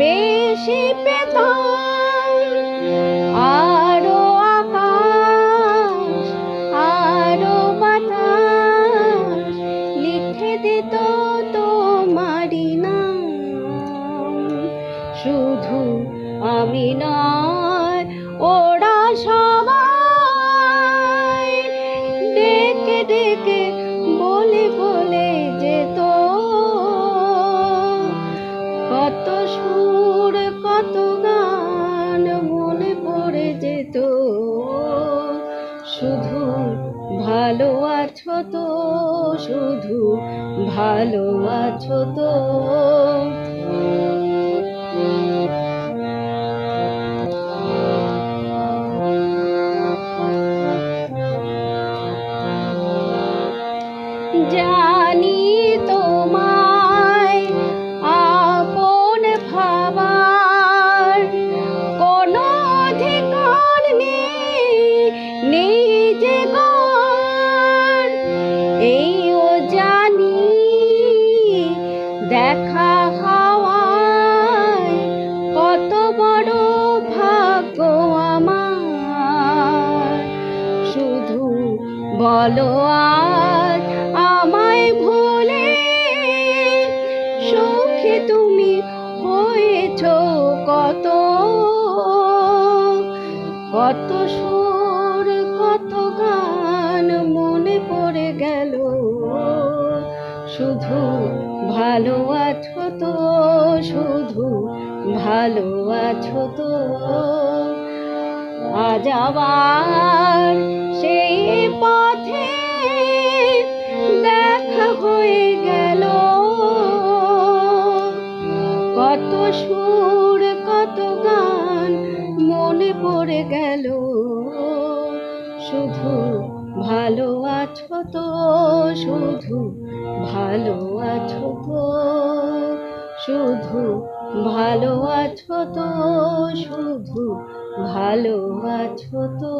বেশি পেতাম আরও আকাশ আরও বাতাস লিখে দিত তোমারি নাম। শুধু আমি নয় ওরা আছো তো শুধু ভালো আছো তো। জানি দেখা হওয়ায়, কত বড় ভাগ্য আমার। শুধু বলো আজ আমায় ভুলে সুখে তুমি হয়েছ কত। কত সুর, কত গান মনে পড়ে গেল। শুধু আছো তো, শুধু ভালো আছো তো। আজ আবার সেই পথে দেখা হয়ে গেল। কত সুর, কত গান মনে পড়ে গেল। শুধু ভালো আছো তো, শুধু ভালো আছো তো। শুধু ভালো আছো তো শুধু ভালো আছো তো।